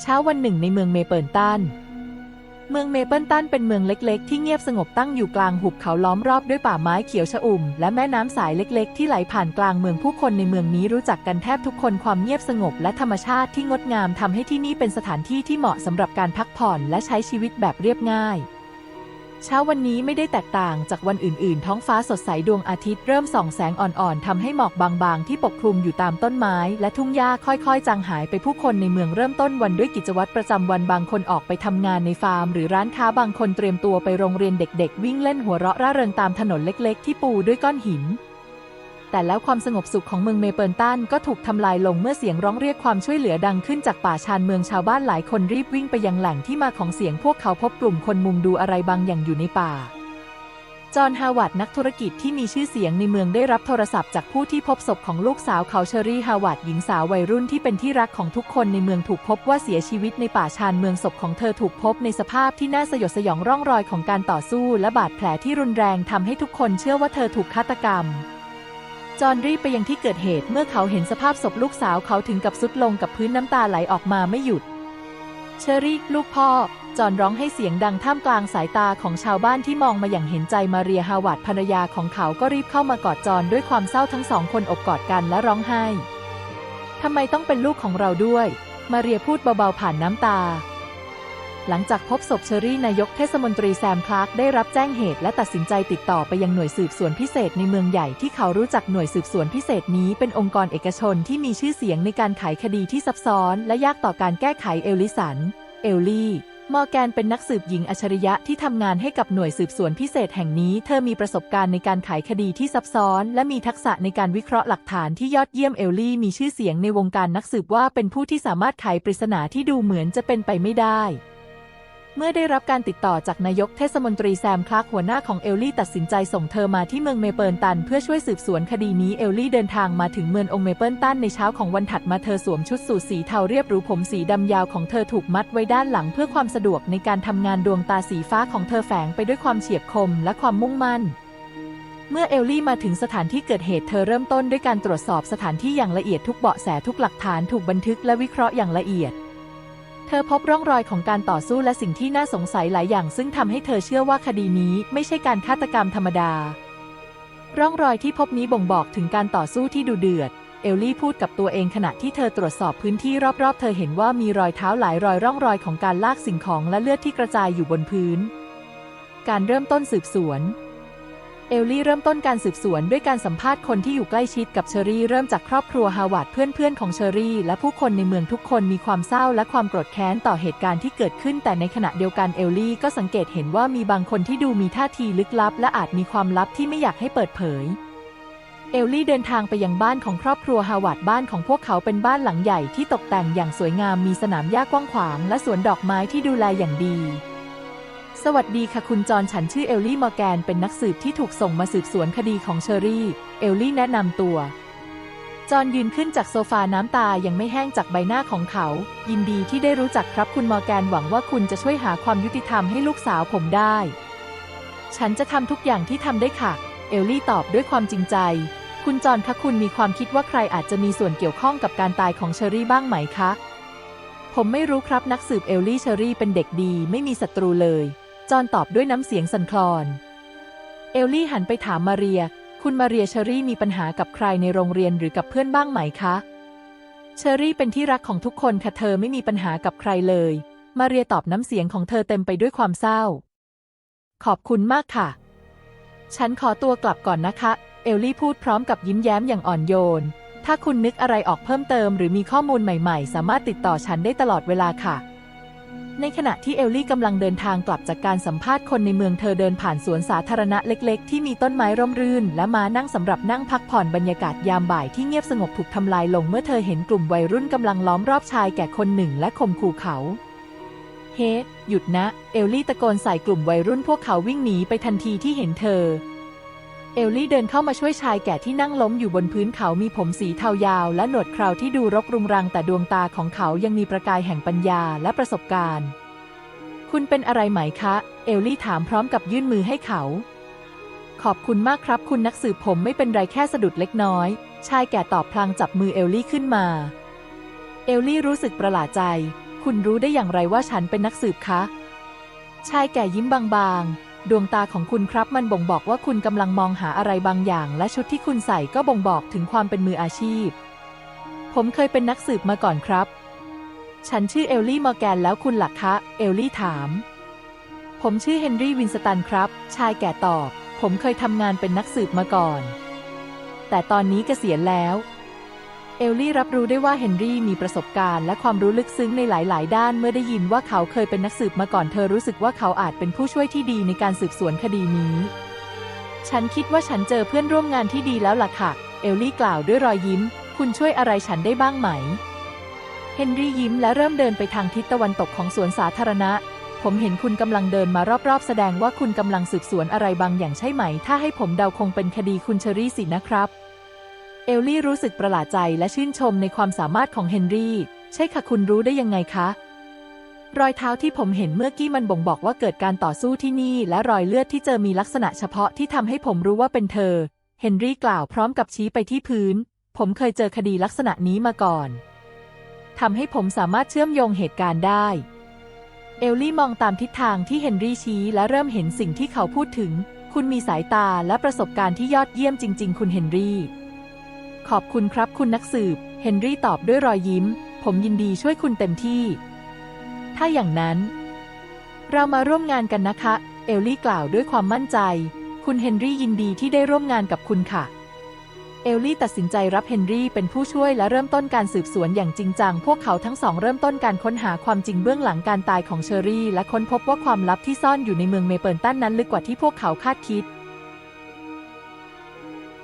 เช้าวันหนึ่งในเมืองเมเปิลตัน เมืองเมเปิลตันเป็นเมืองเล็กๆ ที่เงียบสงบตั้งอยู่กลางหุบเขาล้อมรอบด้วยป่าไม้เขียวชอุ่ม และแม่น้ำสายเล็กๆ ที่ไหลผ่านกลางเมืองผู้คนในเมืองนี้รู้จักกันแทบทุกคนความเงียบสงบและธรรมชาติที่งดงามทำให้ที่นี่เป็นสถานที่ที่เหมาะสำหรับการพักผ่อนและใช้ชีวิตแบบเรียบง่าย เช้าวันนี้ไม่ได้แตกต่างจากวันอื่น ๆ ท้องฟ้าสดใสดวงอาทิตย์เริ่มส่องแสงอ่อน ๆ ทำให้หมอกบาง ๆ ที่ปกคลุมอยู่ตามต้นไม้ และทุ่งหญ้าค่อย ๆ จางหายไปผู้คนในเมืองเริ่มต้นวันด้วยกิจวัตรประจำวันบางคนออกไปทำงานในฟาร์ม หรือร้านค้าบางคนเตรียมตัวไปโรงเรียนเด็ก ๆ วิ่งเล่นหัวเราะร่าเริงตามถนนเล็ก ๆ ที่ปูด้วยก้อนหิน แต่แล้วความสงบสุขของเมืองเมเปิลตันก็ถูกทำลายลงเมื่อเสียงร้องเรียกความช่วยเหลือดังขึ้นจากป่าชานเมืองชาวบ้านหลายคนรีบวิ่งไปยังแหล่งที่มาของเสียงพวกเขาพบกลุ่มคนมุงดูอะไรบางอย่างอยู่ในป่า จอห์นฮาวาร์ดนักธุรกิจที่มีชื่อเสียงในเมืองได้รับโทรศัพท์จากผู้ที่พบศพของลูกสาวเขาเชอรี่ฮาวาร์ดหญิงสาววัยรุ่นที่เป็นที่รักของทุกคนในเมืองถูกพบว่าเสียชีวิตในป่าชานเมืองศพของเธอถูกพบในสภาพที่น่าสยดสยองร่องรอยของการต่อสู้และบาดแผลที่รุนแรงทำให้ทุกคนเชื่อว่าเธอถูกฆาตกรรม จอห์นรีบไปยังที่เกิดเหตุเมื่อเขาเห็นสภาพศพลูกสาวเขาถึงกับสุดลงกับพื้นน้ำตาไหลออกมาไม่หยุด เชอรี่ลูกพ่อ จอห์นร้องให้เสียงดังท่ามกลางสายตาของชาวบ้านที่มองมาอย่างเห็นใจมาเรียฮาวาดภรรยาของเขาก็รีบเข้ามากอดจอห์นด้วยความเศร้าทั้งสองคนอบกอดกันและร้องไห้ทำไมต้องเป็นลูกของเราด้วย มาเรียพูดเบาๆผ่านน้ำตา หลังจากพบศพเชอรี่นายกเทศมนตรีแซมคลาร์กได้รับแจ้งเหตุและตัดสินใจติดต่อไปยังหน่วยสืบสวนพิเศษในเมืองใหญ่ที่เขารู้จักหน่วยสืบสวนพิเศษนี้เป็นองค์กรเอกชนที่มีชื่อเสียงในการไขคดีที่ซับซ้อน และยากต่อการแก้ไขเอลิสัน เอลลี่มอร์แกนเป็นนักสืบหญิงอัจฉริยะที่ทำงานให้กับหน่วยสืบสวนพิเศษแห่งนี้ เธอมีประสบการณ์ในการไขคดีที่ซับซ้อน และมีทักษะในการวิเคราะห์หลักฐานที่ยอดเยี่ยมเอลลี่มีชื่อเสียงในวงการนักสืบว่าเป็นผู้ที่สามารถไขปริศนาที่ดูเหมือนจะเป็นไปไม่ได้ เมื่อได้รับการติดต่อจากนายกเทศมนตรีแซมคลาร์กหัวหน้าของเอลลี่ตัดสินใจส่งเธอมาที่เมืองเมเปิลตัน เพื่อช่วยสืบสวนคดีนี้เอลลี่เดินทางมาถึงเมืององเมเปิลตันในเช้าของวันถัดมาเธอสวมชุดสูทสีเทาเรียบหรูผมสีดำยาวของเธอถูกมัดไว้ด้านหลังเพื่อความสะดวกในการทำงานดวงตาสีฟ้าของเธอแฝงไปด้วยความเฉียบคมและความมุ่งมั่นเมื่อเอลลี่มาถึงสถานที่เกิดเหตุเธอเริ่มต้นด้วยการตรวจสอบสถานที่อย่างละเอียดทุกเบาะแสทุกหลักฐานถูกบันทึกและวิเคราะห์อย่างละเอียด เธอพบร่องรอยของการต่อสู้และสิ่งที่น่าสงสัยหลายอย่าง ซึ่งทำให้เธอเชื่อว่าคดีนี้ไม่ใช่การฆาตกรรมธรรมดา ร่องรอยที่พบนี้บ่งบอกถึงการต่อสู้ที่ดุเดือด เอลลี่พูดกับตัวเองขณะที่เธอตรวจสอบพื้นที่รอบๆ เธอเห็นว่ามีรอยเท้าหลายรอยร่องรอยของการลากสิ่งของและเลือดที่กระจายอยู่บนพื้น การเริ่มต้นสืบสวน เอลลี่เริ่มต้นการสืบสวนด้วยการสัมภาษณ์คนที่อยู่ใกล้ชิดกับเชอรี่เริ่มจากครอบครัวฮาวาดเพื่อนๆของเชอรี่ และผู้คนในเมืองทุกคนมีความเศร้าและความโกรธแค้นต่อเหตุการณ์ที่เกิดขึ้น แต่ในขณะเดียวกันเอลลี่ก็สังเกตเห็นว่ามีบางคนที่ดูมีท่าทีลึกลับ และอาจมีความลับที่ไม่อยากให้เปิดเผยเอลลี่เดินทางไปยังบ้านของครอบครัวฮาวาดบ้านของพวกเขาเป็นบ้านหลังใหญ่ที่ตกแต่งอย่างสวยงามมีสนามหญ้ากว้างขวางและสวนดอกไม้ที่ดูแลอย่างดี สวัสดีค่ะคุณจรฉันชื่อเอลลี่มอร์แกนเป็นนักสืบที่ถูกส่งมาสืบสวนคดีของเชอรี่ เอลลี่แนะนำตัว จอห์นยืนขึ้นจากโซฟาน้ำตายังไม่แห้งจากใบหน้าของเขา ยินดีที่ได้รู้จักครับคุณมอร์แกนหวังว่าคุณจะช่วยหาความยุติธรรมให้ลูกสาวผมได้ ฉันจะทำทุกอย่างที่ทำได้ค่ะ เอลลี่ตอบด้วยความจริงใจ คุณจอห์นคะคุณมีความคิดว่าใครอาจจะมีส่วนเกี่ยวข้องกับการตายของเชอรี่บ้างไหมคะ ผมไม่รู้ครับนักสืบเอลลี่เชอรี่เป็นเด็กดีไม่มีศัตรูเลย จอนตอบด้วยน้ำเสียงสั่นคลอน เอลลี่หันไปถามมาเรีย คุณมาเรียเชอรี่มีปัญหากับใครในโรงเรียนหรือกับเพื่อนบ้างไหมคะ เชอรี่เป็นที่รักของทุกคนค่ะเธอไม่มีปัญหากับใครเลย มาเรียตอบน้ำเสียงของเธอเต็มไปด้วยความเศร้า ขอบคุณมากค่ะ ฉันขอตัวกลับก่อนนะคะ เอลลี่พูดพร้อมกับยิ้มแย้มอย่างอ่อนโยน ถ้าคุณนึกอะไรออกเพิ่มเติม หรือมีข้อมูลใหม่ ๆ สามารถติดต่อฉันได้ตลอดเวลาค่ะ ในขณะที่เอลลี่กำลังเดินทางกลับจากการสัมภาษณ์คนในเมืองเธอเดินผ่านสวนสาธารณะเล็กๆ ที่มีต้นไม้ร่มรื่น และมานั่งสำหรับนั่งพักผ่อนบรรยากาศยามบ่ายที่เงียบสงบถูกทำลายลงเมื่อเธอเห็นกลุ่มวัยรุ่นกำลังล้อมรอบชายแก่คนหนึ่งและข่มขู่เขา เฮ้หยุดนะ เอลลี่ตะโกนใส่กลุ่มวัยรุ่นพวกเขาวิ่งหนีไปทันทีที่เห็นเธอ เอลลี่เดินเข้ามาช่วยชายแก่ที่นั่งล้มอยู่บนพื้นเขามีผมสีเทายาว และหนวดเคราที่ดูรกรุงรังแต่ดวงตาของเขายังมีประกายแห่งปัญญาและประสบการณ์ คุณเป็นอะไรไหมคะ เอลลี่ถามพร้อมกับยื่นมือให้เขา ขอบคุณมากครับ คุณนักสืบผมไม่เป็นไรแค่สะดุดเล็กน้อย ชายแก่ตอบพลางจับมือเอลลี่ขึ้นมา เอลลี่รู้สึกประหลาดใจ คุณรู้ได้อย่างไรว่าฉันเป็นนักสืบคะ ชายแก่ยิ้มบางๆ ดวงตาของคุณครับมันบ่งบอกว่าคุณกำลังมองหาอะไรบางอย่าง และชุดที่คุณใส่ก็บ่งบอกถึงความเป็นมืออาชีพ ผมเคยเป็นนักสืบมาก่อนครับ ฉันชื่อเอลลี่มอร์แกนแล้วคุณหล่ะคะ เอลลี่ถาม ผมชื่อเฮนรี่วินสตันครับ ชายแก่ตอบ ผมเคยทำงานเป็นนักสืบมาก่อน แต่ตอนนี้เกษียณแล้ว เอลลี่รับรู้ได้ว่าเฮนรี่มีประสบการณ์และความรู้ลึกซึ้งในหลาย ๆ ด้านเมื่อได้ยินว่าเขาเคยเป็นนักสืบมาก่อนเธอรู้สึกว่าเขาอาจเป็นผู้ช่วยที่ดีในการสืบสวนคดีนี้ ฉันคิดว่าฉันเจอเพื่อนร่วมงานที่ดีแล้วล่ะค่ะ เอลลี่กล่าวด้วยรอยยิ้ม คุณช่วยอะไรฉันได้บ้างไหม เฮนรี่ยิ้มและเริ่มเดินไปทางทิศตะวันตกของสวนสาธารณะ ผมเห็นคุณกำลังเดินมารอบ ๆ แสดงว่าคุณกำลังสืบสวนอะไรบางอย่างใช่ไหม ถ้าให้ผมเดาคงเป็นคดีคุณเชอรี่สินะครับ เอลลี่รู้สึกประหลาดใจและชื่นชมในความสามารถของเฮนรี่ ใช่ค่ะคุณรู้ได้ยังไงคะ รอยเท้าที่ผมเห็นเมื่อกี้มันบ่งบอกว่าเกิดการต่อสู้ที่นี่ และรอยเลือดที่เจอมีลักษณะเฉพาะที่ทำให้ผมรู้ว่าเป็นเธอ เฮนรี่กล่าวพร้อมกับชี้ไปที่พื้น ผมเคยเจอคดีลักษณะนี้มาก่อนทำให้ผมสามารถเชื่อมโยงเหตุการณ์ได้เอลลี่มองตามทิศทางที่เฮนรี่ชี้และเริ่มเห็นสิ่งที่เขาพูดถึง คุณมีสายตาและประสบการณ์ที่ยอดเยี่ยมจริง ๆ คุณเฮนรี่ ขอบคุณครับคุณนักสืบ เฮนรี่ตอบด้วยรอยยิ้ม ผมยินดีช่วยคุณเต็มที่ ถ้าอย่างนั้น เรามาร่วมงานกันนะคะ เอลลี่กล่าวด้วยความมั่นใจ คุณเฮนรี่ยินดีที่ได้ร่วมงานกับคุณค่ะ เอลลี่ตัดสินใจรับเฮนรี่เป็นผู้ช่วยและเริ่มต้นการสืบสวนอย่างจริงจัง พวกเขาทั้งสองเริ่มต้นการค้นหาความจริงเบื้องหลังการตายของเชอรี่ และค้นพบว่าความลับที่ซ่อนอยู่ในเมืองเมเปิลตันนั้นลึกกว่าที่พวกเขาคาดคิด